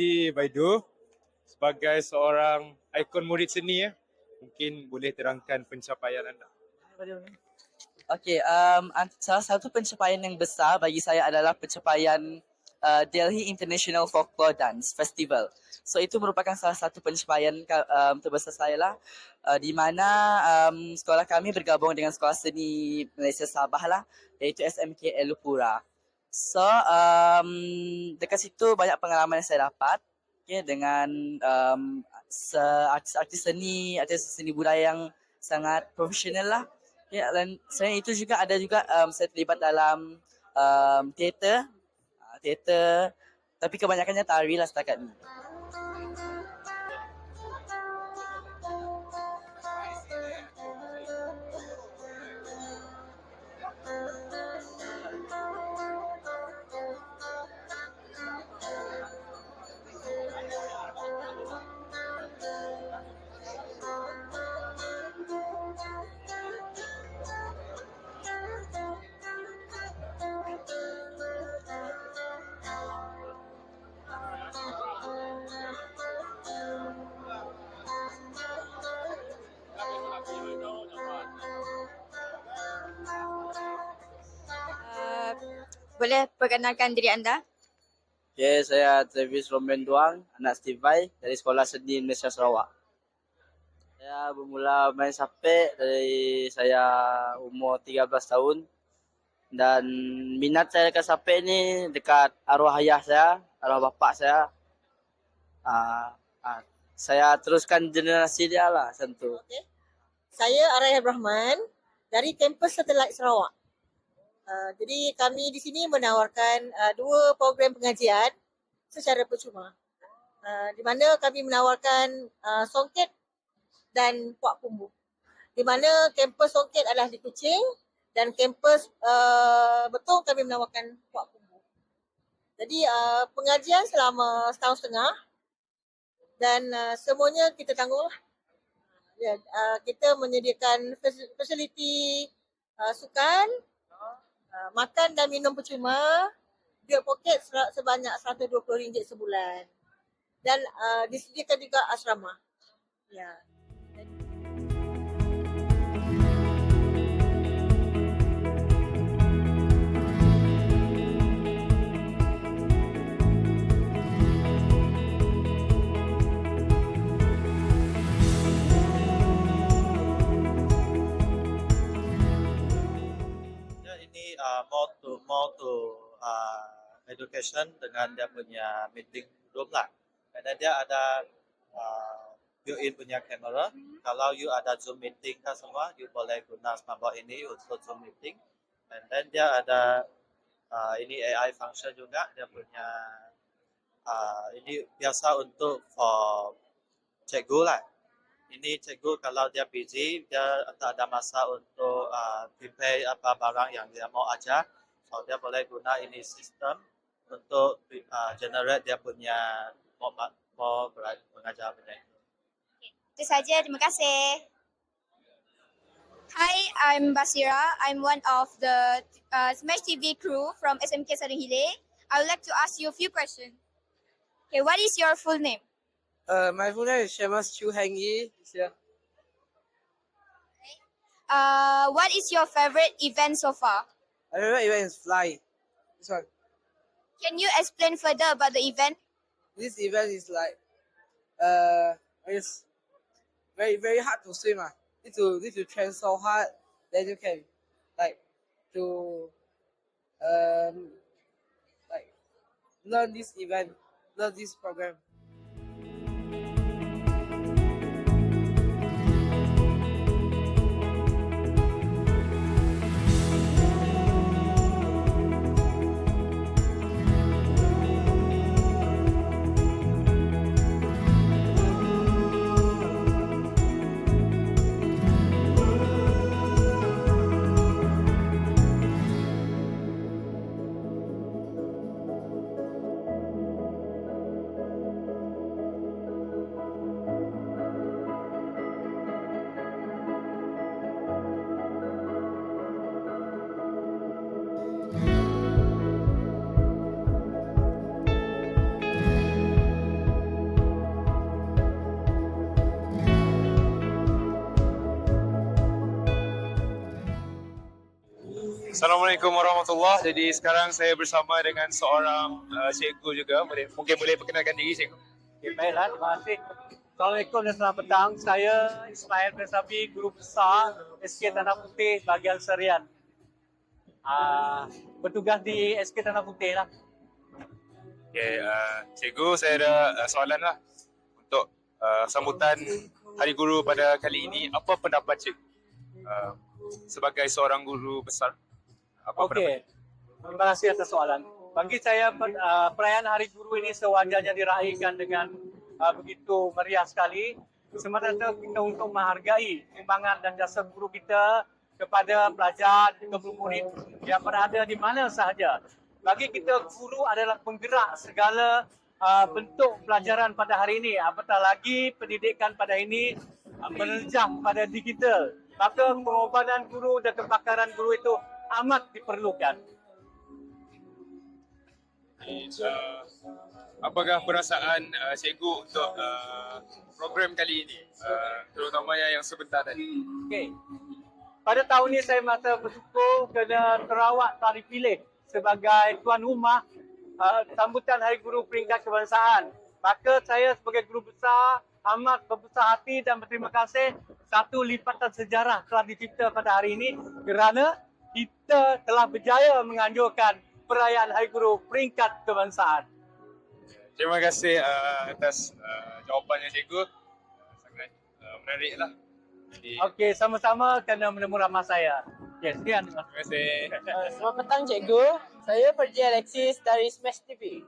Adi Baidu sebagai seorang ikon murid seni ya. Mungkin boleh terangkan pencapaian anda. Okay, um, salah satu pencapaian yang besar bagi saya adalah pencapaian uh, Delhi International Folklore Dance Festival. So itu merupakan salah satu pencapaian um, terbesar saya lah uh, di mana um, sekolah kami bergabung dengan Sekolah Seni Malaysia Sabah lah iaitu SMK Elupura. So um, dekat situ banyak pengalaman yang saya dapat okay, dengan um, se- artis-artis seni, artis seni budaya yang sangat profesional lah. Ya, dan selain itu juga ada juga um, saya terlibat dalam um, teater, uh, teater, tapi kebanyakannya tari lah setakat ni. Boleh perkenalkan diri anda? Okay, saya Travis Roman Duang, anak Steve Vai dari Sekolah Seni Malaysia Sarawak. Saya bermula main sapek dari saya umur 13 tahun dan minat saya dekat sapek ni dekat arwah ayah saya, arwah bapak saya. Uh, uh, saya teruskan generasi dia lah tu. Okey. Saya Araya Rahman dari kampus Satellite Sarawak. Uh, jadi kami di sini menawarkan uh, dua program pengajian secara percuma. Uh, di mana kami menawarkan uh, songket dan puak pumbu. Di mana kampus songket adalah di Kuching dan kampus uh, betul kami menawarkan puak pumbu. Jadi uh, pengajian selama setahun setengah dan uh, semuanya kita tanggung lah. Ya, uh, kita menyediakan fas- fasiliti uh, sukan, uh, makan dan minum percuma, duit poket sebanyak RM120 sebulan. Dan uh, disediakan juga asrama. Ya, to more to uh, education dengan dia punya meeting room lah. Dan dia ada uh, built-in punya kamera. Kalau you ada Zoom meeting kan semua, you boleh guna smartboard ini untuk Zoom meeting. And then dia ada uh, ini AI function juga. Dia punya uh, ini biasa untuk for cikgu lah. Ini cikgu kalau dia busy, dia tak ada masa untuk uh, prepare apa barang yang dia mau ajar. So dia boleh guna ini sistem untuk uh, generate dia punya mau ber- mengajar punya itu. Itu saja, terima kasih. Hi, I'm Basira. I'm one of the uh, Smash TV crew from SMK Sarihile. I would like to ask you a few questions. Okay, what is your full name? Uh, my full name is Shemus Chu Heng Yi. Yeah. Uh, what is your favorite event so far? I remember event is fly. This one. Can you explain further about the event? This event is like, uh, it's very very hard to swim. Ah, need to need to train so hard. Then you can, like, to, um, like, learn this event, learn this program. Assalamualaikum warahmatullahi Jadi sekarang saya bersama dengan seorang uh, cikgu juga. Boleh, mungkin boleh perkenalkan diri cikgu. Okay, baiklah, terima kasih. Assalamualaikum dan selamat petang. Saya Ismail Presabi, Guru Besar SK Tanah Putih bahagian Serian. Uh, bertugas di SK Tanah Putih lah. Okay, uh, cikgu saya ada uh, soalan lah untuk uh, sambutan Hari Guru pada kali ini. Apa pendapat cikgu uh, sebagai seorang guru besar? Apa Okey. Terima kasih atas soalan. Bagi saya uh, perayaan Hari Guru ini sewajarnya diraihkan dengan uh, begitu meriah sekali semata-mata kita untuk menghargai timbangan dan jasa guru kita kepada pelajar dan juga murid yang berada di mana sahaja. Bagi kita guru adalah penggerak segala uh, bentuk pelajaran pada hari ini. Apatah lagi pendidikan pada ini uh, pada digital. Maka pengorbanan guru dan kepakaran guru itu amat diperlukan. Uh, apakah perasaan uh, cikgu untuk uh, program kali ini? Uh, terutamanya yang sebentar tadi. Okey. Pada tahun ini saya merasa bersyukur kerana Sarawak telah dipilih sebagai tuan rumah uh, sambutan Hari Guru peringkat kebangsaan. Maka saya sebagai guru besar amat berbesar hati dan berterima kasih satu lipatan sejarah telah dicipta pada hari ini kerana kita telah berjaya menganjurkan perayaan Hari Guru peringkat kebangsaan. Terima kasih uh, atas uh, jawapannya cikgu. Uh, sangat uh, menarik lah. Jadi, Okey, sama-sama kerana menemu ramah saya. Okey, sekian. terima kasih. Uh, selamat petang cikgu. Saya Perji Alexis dari Smash TV.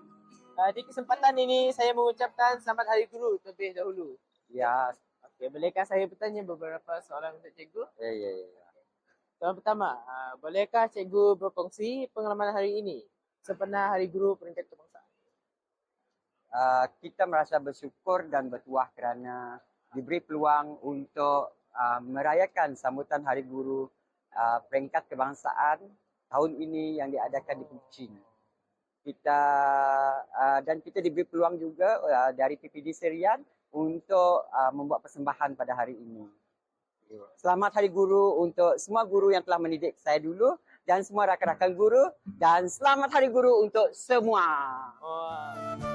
Uh, di kesempatan ini saya mengucapkan selamat hari guru terlebih dahulu. Ya, Okey, bolehkah saya bertanya beberapa soalan untuk cikgu? ya, ya, ya. Soalan pertama, uh, bolehkah cikgu berkongsi pengalaman hari ini sempena hari guru peringkat kebangsaan? Uh, kita merasa bersyukur dan bertuah kerana diberi peluang untuk uh, merayakan sambutan Hari Guru uh, peringkat kebangsaan tahun ini yang diadakan di Kuching. Kita uh, dan kita diberi peluang juga uh, dari PPD Serian untuk uh, membuat persembahan pada hari ini. Selamat Hari Guru untuk semua guru yang telah mendidik saya dulu dan semua rakan-rakan guru dan selamat Hari Guru untuk semua. Oh,